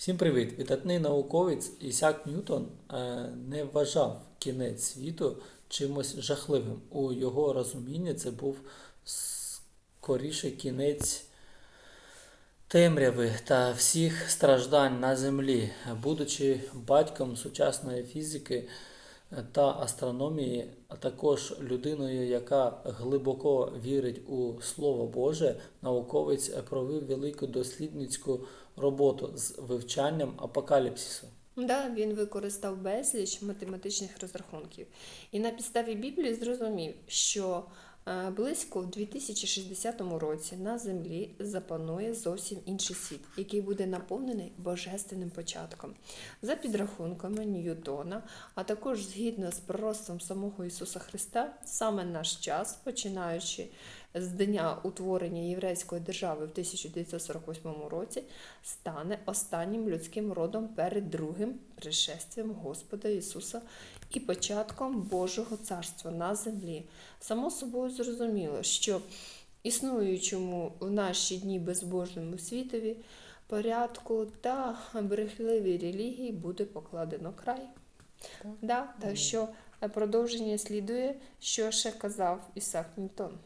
Всім привіт! Видатний науковець Ісяк Ньютон е, не вважав кінець світу чимось жахливим. У його розумінні це був скоріше кінець темряви та всіх страждань на землі. Будучи батьком сучасної фізики та астрономії, а також людиною, яка глибоко вірить у Слово Боже, науковець провів велику дослідницьку роботу з вивчанням апокаліпсису. Да, він використав безліч математичних розрахунків і на підставі Біблії зрозумів, що близько в 2060 році на землі запанує зовсім інший світ, який буде наповнений божественним початком. За підрахунками Ньютона, а також згідно з пророцтвом самого Ісуса Христа, саме наш час, починаючи з дня утворення єврейської держави в 1948 році, стане останнім людським родом перед другим пришестям Господа Ісуса і початком Божого царства на землі. Само собою зрозуміло, що існуючому в наші дні безбожному світові порядку та брехливій релігії буде покладено край. Да, так що е, продовження слідує, що ще казав Ісак Ньютон.